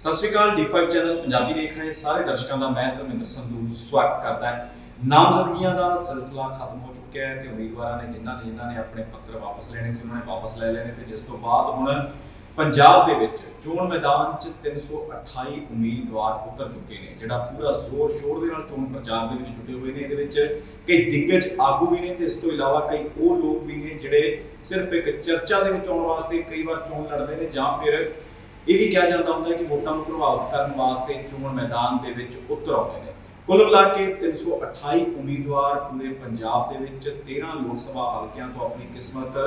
ਸਤਿ ਸ਼੍ਰੀ ਅਕਾਲ D5 channel, Punjabi ਦੇਖ ਰਹੇ ਸਾਰੇ ਦਰਸ਼ਕਾਂ ਦਾ ਮੈਂ ਧਰਮਿੰਦਰ ਸੰਧੂ ਸਵਾਗਤ ਕਰਦਾ ਹਾਂ। ਨਾਮਜ਼ਦਗੀਆਂ ਦਾ ਸਿਲਸਿਲਾ ਖਤਮ ਹੋ ਚੁੱਕਿਆ ਹੈ ਤੇ ਉਮੀਦਵਾਰਾਂ ਨੇ ਜਿਨ੍ਹਾਂ ਨੇ ਜਿਨ੍ਹਾਂ ਨੇ ਆਪਣੇ ਪੱਤਰ ਵਾਪਸ ਲੈਣੇ ਸੀ, ਉਹਨਾਂ ਨੇ ਵਾਪਸ ਲੈ ਲੈਣੇ ਤੇ ਜਿਸ ਤੋਂ ਬਾਅਦ ਹੁਣ ਪੰਜਾਬ ਦੇ ਵਿੱਚ ਚੋਣ ਮੈਦਾਨ 'ਚ 328 ਉਮੀਦਵਾਰ ਉਤਰ ਚੁੱਕੇ ਨੇ, ਜਿਹੜਾ ਪੂਰਾ ਜ਼ੋਰ ਸ਼ੋਰ ਦੇ ਨਾਲ ਚੋਣ ਪ੍ਰਚਾਰ ਦੇ ਵਿੱਚ ਜੁਟੇ ਹੋਏ ਨੇ। ਇਹਦੇ ਵਿੱਚ ਕਈ ਦਿੱਗਜ ਆਗੂ ਵੀ ਨੇ ਤੇ ਇਸ ਤੋਂ ਇਲਾਵਾ ਕਈ ਉਹ ਲੋਕ ਵੀ ਨੇ, ਜਿਹੜੇ ਸਿਰਫ ਇੱਕ ਚਰਚਾ ਦੇ ਵਿੱਚ ਆਉਣ ਵਾਸਤੇ ਕਈ ਵਾਰ ਚੋਣ ਲੜਦੇ ਨੇ ਜਾਂ ਫਿਰ ਇਹ ਵੀ ਕਿਹਾ ਜਾਂਦਾ ਹੁੰਦਾ ਹੈ ਕਿ ਵੋਟਾਂ ਨੂੰ ਪ੍ਰਭਾਵਿਤ ਕਰਨ ਵਾਸਤੇ ਚੋਣ ਮੈਦਾਨ ਦੇ ਵਿੱਚ ਉਤਰ ਆਉਂਦੇ ਨੇ। ਕੁੱਲ ਮਿਲਾ ਕੇ 328 ਉਮੀਦਵਾਰ ਪੂਰੇ ਪੰਜਾਬ ਦੇ ਵਿੱਚ 13 ਲੋਕ ਸਭਾ ਹਲਕਿਆਂ ਤੋਂ ਆਪਣੀ ਕਿਸਮਤ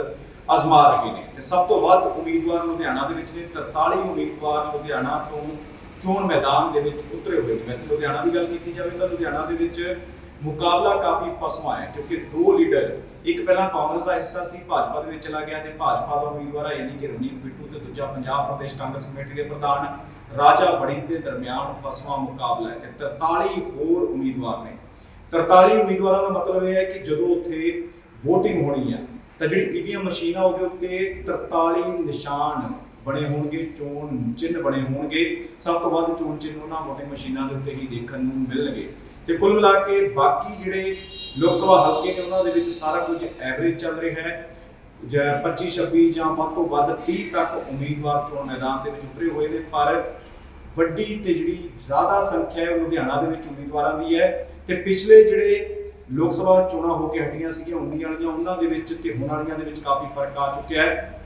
ਅਜ਼ਮਾ ਰਹੇ ਨੇ। ਤੇ ਸਭ ਤੋਂ ਵੱਧ ਉਮੀਦਵਾਰ ਲੁਧਿਆਣਾ ਦੇ ਵਿੱਚ ਨੇ। 43 ਉਮੀਦਵਾਰ ਲੁਧਿਆਣਾ ਤੋਂ ਚੋਣ ਮੈਦਾਨ ਦੇ ਵਿੱਚ ਉਤਰੇ ਹੋਏ ਨੇ। ਵੈਸੇ ਲੁਧਿਆਣਾ ਦੀ ਗੱਲ ਕੀਤੀ ਜਾਵੇ ਤਾਂ ਲੁਧਿਆਣਾ ਦੇ ਵਿੱਚ ਮੁਕਾਬਲਾ ਕਾਫੀ ਫਸਵਾ ਹੈ, ਕਿਉਂਕਿ ਦੋ ਲੀਡਰ, ਇੱਕ ਪਹਿਲਾਂ ਕਾਂਗਰਸ ਦਾ ਹਿੱਸਾ ਸੀ, ਭਾਜਪਾ ਦੇ ਵਿੱਚ ਚਲਾ ਗਿਆ ਤੇ ਭਾਜਪਾ ਦਾ ਉਮੀਦਵਾਰ ਹੈ, ਯਾਨੀ ਕਿ ਰਣਜੀਤ ਬਿੱਟੂ ਤੇ ਦੂਜਾ ਪੰਜਾਬ ਪ੍ਰਦੇਸ਼ ਕਾਂਗਰਸ ਕਮੇਟੀ ਦੇ ਪ੍ਰਧਾਨ ਰਾਜਾ ਵੜਿੰਗ ਦੇ ਦਰਮਿਆਨ ਫਸਵਾ ਮੁਕਾਬਲਾ ਹੈ, ਤੇ 43 ਹੋਰ ਉਮੀਦਵਾਰ ਨੇ। 43 ਉਮੀਦਵਾਰਾਂ ਦਾ ਮਤਲਬ ਇਹ ਹੈ ਕਿ ਜਦੋਂ ਉੱਥੇ VOTING ਹੋਣੀ ਹੈ ਤਾਂ ਜਿਹੜੀ ਈਵੀਐਮ ਮਸ਼ੀਨ ਆ, ਉਹਦੇ ਉੱਤੇ 43 ਨਿਸ਼ਾਨ ਬਣੇ ਹੋਣਗੇ, ਚੋਣ ਚਿੰਨ੍ਹ ਬਣੇ ਹੋਣਗੇ। ਸਭ ਤੋਂ ਵੱਧ ਚੋਣ ਚਿੰਨ੍ਹ ਉਹਨਾਂ VOTING ਮਸ਼ੀਨਾਂ ਦੇ ਉੱਤੇ ਹੀ ਦੇਖਣ ਨੂੰ ਮਿਲਣਗੇ। ਤੇ ਕੁੱਲ ਮਿਲਾ ਕੇ ਬਾਕੀ ਜਿਹੜੇ ਲੋਕ ਸਭਾ ਹਲਕੇ ਨੇ ਉਹਨਾਂ ਦੇ ਵਿੱਚ ਸਾਰਾ ਕੁਝ ਐਵਰੇਜ ਚੱਲ ਰਿਹਾ ਹੈ। ਜਾਂ 25 26 ਜਾਂ ਵੱਧ ਤੋਂ ਵੱਧ 30 ਤੱਕ ਉਮੀਦਵਾਰ ਚੋਣ ਮੈਦਾਨ ਦੇ ਵਿੱਚ ਉਤਰੇ ਹੋਏ ਨੇ, ਪਰ ਵੱਡੀ ਤੇ ਜਿਹੜੀ ਜ਼ਿਆਦਾ ਸੰਖਿਆ ਹੈ ਉਹ ਲੁਧਿਆਣਾ ਦੇ ਵਿੱਚ ਉਮੀਦਵਾਰਾਂ ਦੀ ਹੈ। ਤੇ ਪਿਛਲੇ ਜਿਹੜੇ ਲੋਕ ਸਭਾ ਚੋਣਾਂ ਹੋ ਕੇ ਹਟੀਆਂ ਸੀਗੀਆਂ 19 ਵਾਲੀਆਂ, ਉਹਨਾਂ ਦੇ ਵਿੱਚ ਤੇ ਹੁਣ ਵਾਲੀਆਂ ਦੇ ਵਿੱਚ ਕਾਫੀ ਫ਼ਰਕ ਆ ਚੁੱਕਿਆ ਹੈ।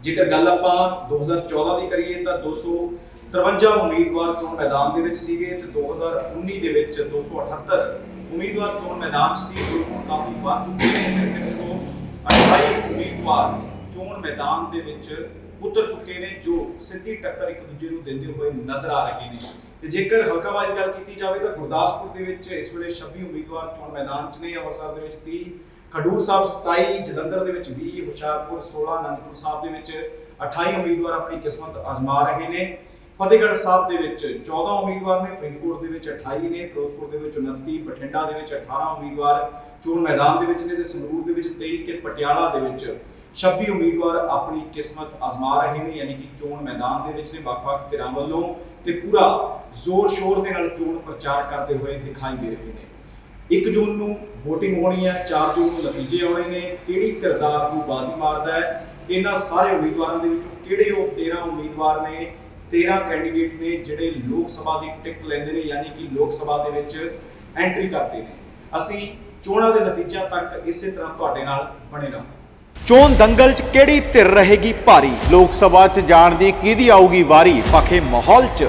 ਜੇਕਰ ਗੱਲ ਆਪਾਂ 2014 ਦੀ ਕਰੀਏ ਤਾਂ 253 ਉਮੀਦਵਾਰ ਚੋਣ ਮੈਦਾਨ ਦੇ ਵਿੱਚ ਸੀਗੇ ਤੇ 2019 ਦੇ ਵਿੱਚ 278 ਉਮੀਦਵਾਰ ਚੋਣ ਮੈਦਾਨ 'ਚ ਸੀ, ਜੋ ਹੁਣ ਕਾਫੀ ਵੱਧ ਚੁੱਕੇ ਨੇ। 328 ਉਮੀਦਵਾਰ ਚੋਣ ਮੈਦਾਨ ਦੇ ਵਿੱਚ ਉਤਰ ਚੁੱਕੇ ਨੇ, ਜੋ ਸਿੱਧੀ ਟੱਕਰ ਇੱਕ ਦੂਜੇ ਨੂੰ ਦਿੰਦੇ ਹੋਏ ਨਜ਼ਰ ਆ ਰਹੇ ਨੇ। ਤੇ ਜੇਕਰ ਹਲਕਾ ਵਾਈਜ਼ ਗੱਲ ਕੀਤੀ ਜਾਵੇ ਤਾਂ ਗੁਰਦਾਸਪੁਰ ਦੇ ਵਿੱਚ ਇਸ ਵੇਲੇ 26 ਉਮੀਦਵਾਰ ਚੋਣ ਮੈਦਾਨ 'ਚ ਨੇ। ਅੰਮ੍ਰਿਤਸਰ ਦੇ ਵਿੱਚ 30 ਖਡੂਰ ਸਾਹਿਬ 27 ਜਲੰਧਰ ਦੇ ਵਿੱਚ 20 ਹੁਸ਼ਿਆਰਪੁਰ 16 ਅਨੰਦਪੁਰ ਸਾਹਿਬ ਦੇ ਵਿੱਚ 28 ਉਮੀਦਵਾਰ ਆਪਣੀ ਕਿਸਮਤ ਅਜ਼ਮਾ ਰਹੇ ਨੇ। ਫਤਿਹਗੜ੍ਹ ਸਾਹਿਬ ਦੇ ਵਿੱਚ 14 ਉਮੀਦਵਾਰ ਨੇ, ਫਰੀਦਕੋਟ ਦੇ ਵਿੱਚ 28 ਨੇ, ਫਿਰੋਜ਼ਪੁਰ ਦੇ ਵਿੱਚ 29 ਬਠਿੰਡਾ ਦੇ ਵਿੱਚ 18 ਉਮੀਦਵਾਰ, ਚੋਣ ਮੈਦਾਨ ਦੇ ਵਿੱਚ ਨੇ ਤੇ ਸੰਗਰੂਰ ਦੇ ਵਿੱਚ 23 ਤੇ ਪਟਿਆਲਾ ਦੇ ਵਿੱਚ 26 ਉਮੀਦਵਾਰ ਆਪਣੀ ਕਿਸਮਤ ਅਜ਼ਮਾ ਰਹੇ ਨੇ, ਯਾਨੀ ਕਿ ਚੋਣ ਮੈਦਾਨ ਦੇ ਵਿੱਚ ਨੇ, ਵੱਖ-ਵੱਖ ਧਿਰਾਂ ਵੱਲੋਂ ਤੇ ਪੂਰਾ ਜ਼ੋਰ ਸ਼ੋਰ ਦੇ ਨਾਲ ਚੋਣ ਪ੍ਰਚਾਰ ਕਰਦੇ ਹੋਏ ਦਿਖਾਈ ਦੇ ਰਹੇ ਨੇ। 1 ਜੂਨ ਨੂੰ VOTING ਹੋਣੀ ਹੈ 4 ਜੂਨ ਨੂੰ ਨਤੀਜੇ ਆਉਣੇ ਨੇ, ਕਿਹੜੀ ਕਿਰਦਾਰ ਨੂੰ ਬਾਜ਼ੀ ਮਾਰਦਾ ਹੈ? ਇਹਨਾਂ ਸਾਰੇ ਉਮੀਦਵਾਰਾਂ ਦੇ ਵਿੱਚੋਂ ਕਿਹੜੇ ਉਹ 13 ਉਮੀਦਵਾਰ ਨੇ 13 ਕੈਂਡੀਡੇਟ ਨੇ ਜਿਹੜੇ ਲੋਕ ਸਭਾ ਦੀ ਟਿਕਟ ਲੈਂਦੇ ਨੇ, ਯਾਨੀ ਕਿ ਲੋਕ ਸਭਾ ਦੇ ਵਿੱਚ ਐਂਟਰੀ ਕਰਦੇ ਨੇ। ਅਸੀਂ ਚੋਣਾਂ ਦੇ ਨਤੀਜਿਆਂ ਤੱਕ ਇਸੇ ਤਰ੍ਹਾਂ ਤੁਹਾਡੇ ਨਾਲ ਬਣੇ ਰਹੋ ਚੋਣ ਦੰਗਲ 'ਚ ਕਿਹੜੀ ਧਿਰ ਰਹੇਗੀ ਭਾਰੀ? ਲੋਕ ਸਭਾ 'ਚ ਜਾਣ ਦੀ ਕਿਹਦੀ ਆਊਗੀ ਵਾਰੀ? ਪਖੇ ਮਾਹੌਲ 'ਚ।